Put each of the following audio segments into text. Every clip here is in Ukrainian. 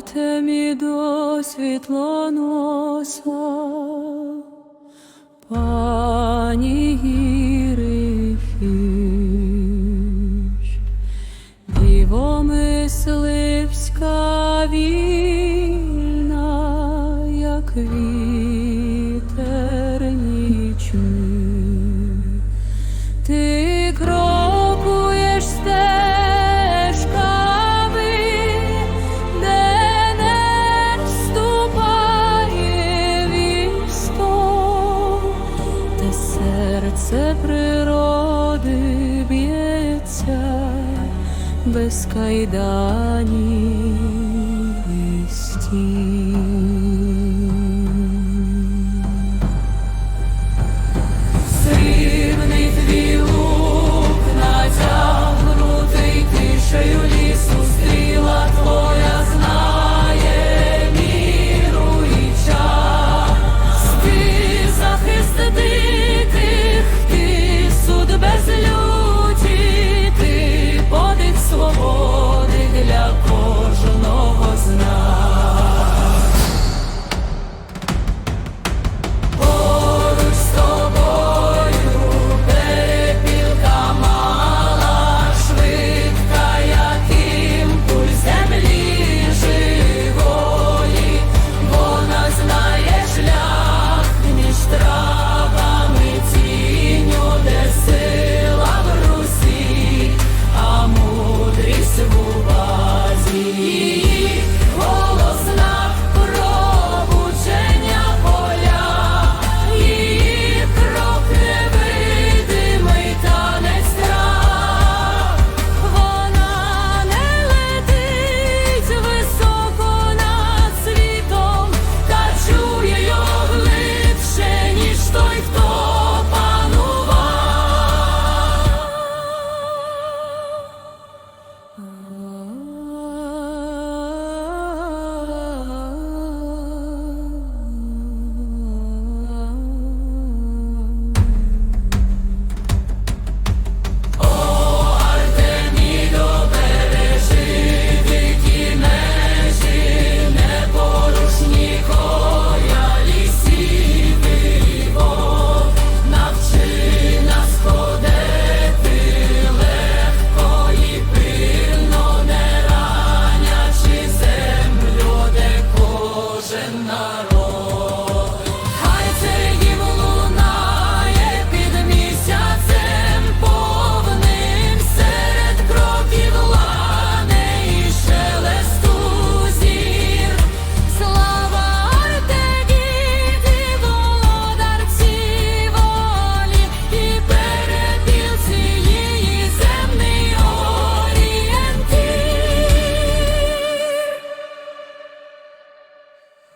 Артемі до світлоноса, пані Ірихіш, дівомисливська вільна, як вільна. серце природи б'ється без кайданів.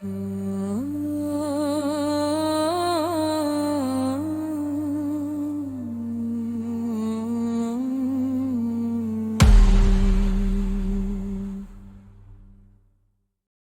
Mm.